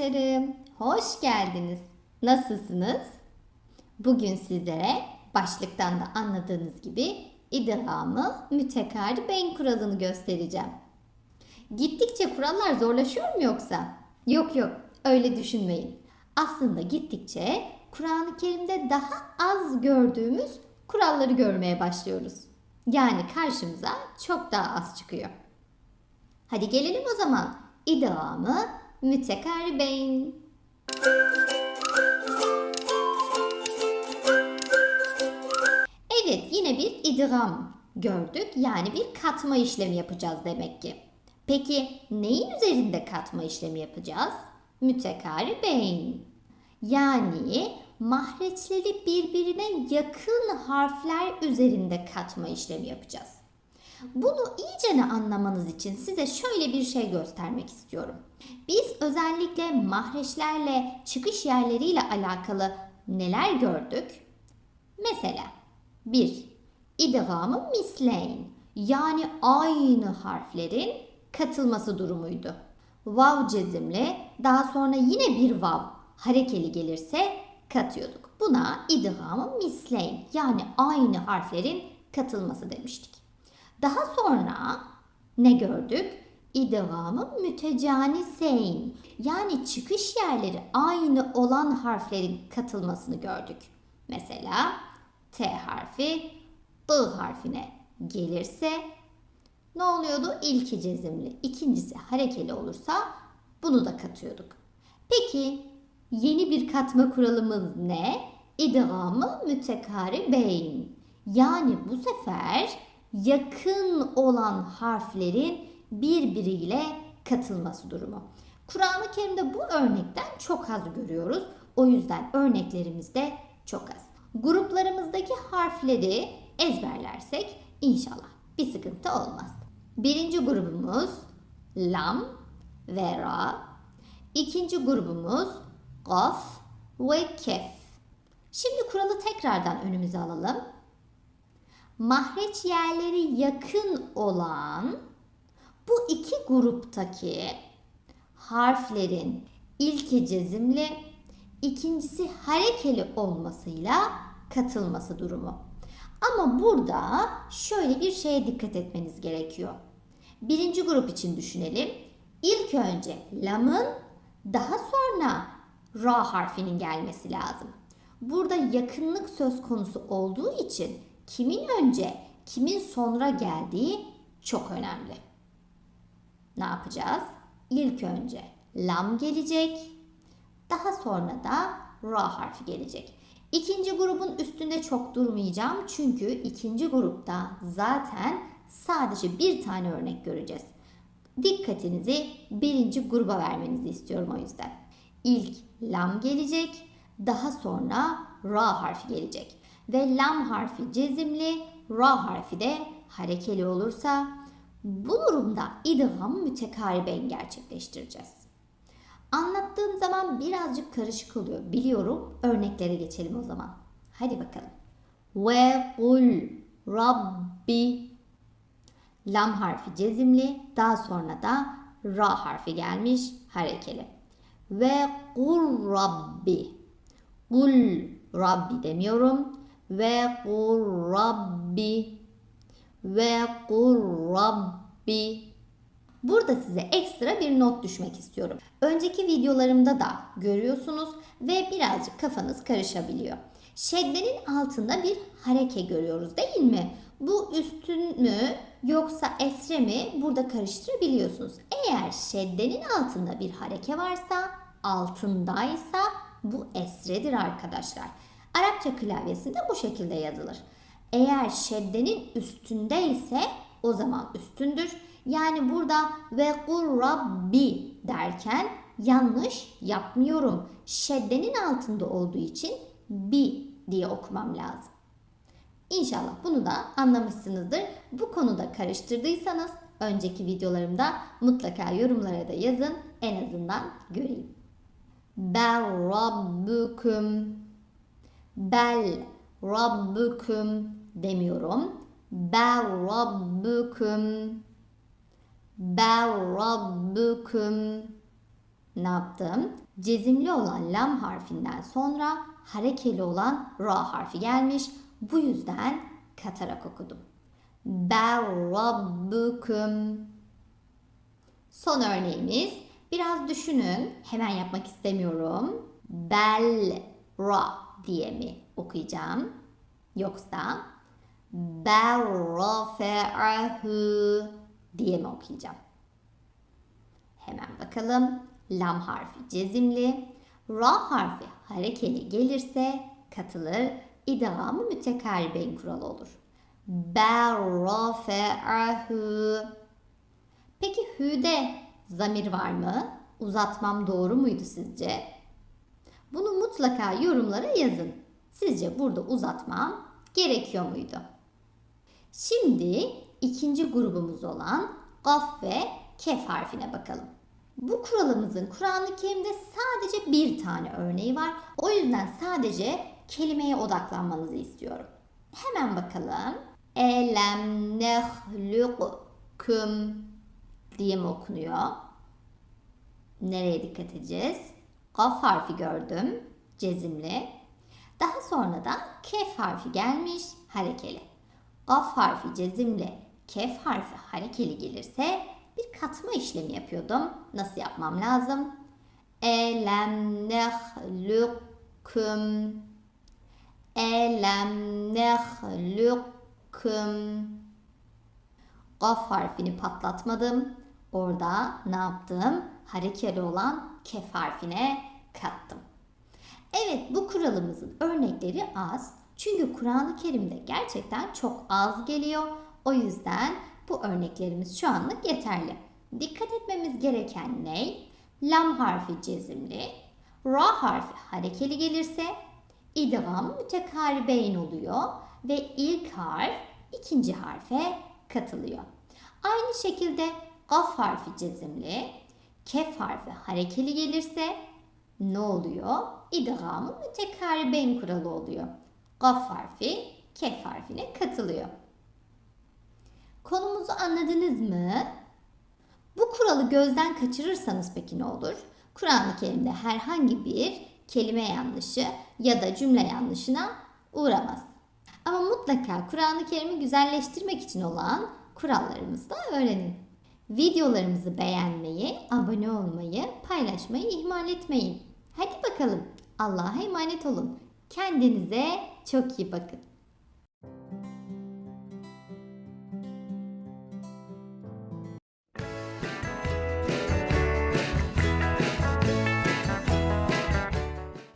arkadaşlarım. Hoş geldiniz. Nasılsınız? Bugün sizlere başlıktan da anladığınız gibi idgamı mütekarri beyin kuralını göstereceğim. Gittikçe kurallar zorlaşıyor mu yoksa? Yok yok öyle düşünmeyin. Aslında gittikçe Kur'an-ı Kerim'de daha az gördüğümüz kuralları görmeye başlıyoruz. Yani karşımıza çok daha az çıkıyor. Hadi gelelim o zaman idgamı mütekarri beyin. Evet yine bir idgam gördük. Yani bir katma işlemi yapacağız demek ki. Peki neyin üzerinde katma işlemi yapacağız? Mütekarri beyin. Yani mahreçleri birbirine yakın harfler üzerinde katma işlemi yapacağız. Bunu iyicene anlamanız için size şöyle bir şey göstermek istiyorum. Biz özellikle mahreçlerle çıkış yerleriyle alakalı neler gördük? Mesela 1. İdgamı misleyn yani aynı harflerin katılması durumuydu. Vav cezimli daha sonra yine bir vav harekeli gelirse katıyorduk. Buna idgamı misleyn yani aynı harflerin katılması demiştik. Daha sonra ne gördük? İdgamı mütecaniseyn yani çıkış yerleri aynı olan harflerin katılmasını gördük. Mesela T harfi I harfine gelirse ne oluyordu? İlki cezimli, ikincisi harekeli olursa bunu da katıyorduk. Peki yeni bir katma kuralımız ne? İdgamı mütekari beyn. Yani bu sefer yakın olan harflerin birbiriyle katılması durumu. Kur'an-ı Kerim'de bu örnekten çok az görüyoruz. O yüzden örneklerimiz de çok az. Gruplarımızdaki harfleri ezberlersek inşallah bir sıkıntı olmaz. Birinci grubumuz lam ve ra. İkinci grubumuz gaf ve kef. Şimdi kuralı tekrardan önümüze alalım. Mahreç yerleri yakın olan bu iki gruptaki harflerin ilki cezimli, ikincisi harekeli olmasıyla katılması durumu. Ama burada şöyle bir şeye dikkat etmeniz gerekiyor. Birinci grup için düşünelim. İlk önce lamın daha sonra ra harfinin gelmesi lazım. Burada yakınlık söz konusu olduğu için kimin önce, kimin sonra geldiği çok önemli. Ne yapacağız? İlk önce lam gelecek, daha sonra da ra harfi gelecek. İkinci grubun üstünde çok durmayacağım çünkü ikinci grupta zaten sadece bir tane örnek göreceğiz. Dikkatinizi birinci gruba vermenizi istiyorum o yüzden. İlk lam gelecek, daha sonra ra harfi gelecek. Ve lam harfi cezimli, ra harfi de harekeli olursa bu durumda idgam mütekariben gerçekleştireceğiz. Anlattığım zaman birazcık karışık oluyor. Biliyorum. Örneklere geçelim o zaman. Hadi bakalım. Ve kul rabbi Lam harfi cezimli, daha sonra da ra harfi gelmiş harekeli. Ve kul rabbi. Kul rabbi demiyorum. Ve kul rabbi. Ve kul rabbi. Burada size ekstra bir not düşmek istiyorum. Önceki videolarımda da görüyorsunuz ve birazcık kafanız karışabiliyor. Şeddenin altında bir hareke görüyoruz değil mi? Bu üstün mü yoksa esre mi burada karıştırabiliyorsunuz. Eğer şeddenin altında bir hareke varsa altındaysa bu esredir arkadaşlar. Arapça klavyesinde bu şekilde yazılır. Eğer şeddenin üstünde ise o zaman üstündür. Yani burada ve kul rabbi derken yanlış yapmıyorum. Şeddenin altında olduğu için bi diye okumam lazım. İnşallah bunu da anlamışsınızdır. Bu konuda karıştırdıysanız önceki videolarımda mutlaka yorumlara da yazın. En azından göreyim. Bel rabbukum Bel rabbukum demiyorum. Bel rabbukum Bel rabbukum Ne yaptım? cezimli olan lam harfinden sonra harekeli olan ra harfi gelmiş. Bu yüzden katarak okudum. Bel rabbukum. Son örneğimiz. Biraz düşünün. Hemen yapmak istemiyorum. Bel ra diye mi okuyacağım? Yoksa bel rafe'ahu diye mi okuyacağım? Hemen bakalım. Lam harfi cezimli. Ra harfi harekeli gelirse katılır. İdgamı mütekarriben kuralı olur. Bel rafe'ahu. Peki hü'de zamir var mı? Uzatmam doğru muydu sizce? Bunu mutlaka yorumlara yazın. Sizce burada uzatmam gerekiyor muydu? Şimdi ikinci grubumuz olan gaf ve kef harfine bakalım. Bu kuralımızın Kur'an-ı Kerim'de sadece bir tane örneği var. O yüzden sadece kelimeye odaklanmanızı istiyorum. Hemen bakalım. Elem nehlukum diye mi okunuyor? Nereye dikkat edeceğiz? Gaf harfi gördüm. Cezimli. Daha sonra da kef harfi gelmiş harekeli. Gaf harfi cezimli, kef harfi harekeli gelirse bir katma işlemi yapıyordum. Nasıl yapmam lazım? Elem nehlukum Elem nehlukum Gaf harfini patlatmadım. Orada ne yaptım? Harekeli olan kef harfine kattım. Evet bu kuralımızın örnekleri az. Çünkü Kur'an-ı Kerim'de gerçekten çok az geliyor. O yüzden bu örneklerimiz şu anlık yeterli. Dikkat etmemiz gereken ne? Lam harfi cezimli, ra harfi harekeli gelirse idgam mütekaribeyn oluyor ve ilk harf ikinci harfe katılıyor. Aynı şekilde gaf harfi cezimli, kef harfi harekeli gelirse ne oluyor? İdgamı mütekaribeyn kuralı oluyor. Gaf harfi kef harfine katılıyor. Konumuzu anladınız mı? Bu kuralı gözden kaçırırsanız peki ne olur? Kur'an-ı Kerim'de herhangi bir kelime yanlışı ya da cümle yanlışına uğramaz. Ama mutlaka Kur'an-ı Kerim'i güzelleştirmek için olan kurallarımızı da öğrenin. Videolarımızı beğenmeyi, abone olmayı, paylaşmayı ihmal etmeyin. Hadi bakalım Allah'a emanet olun. Kendinize çok iyi bakın.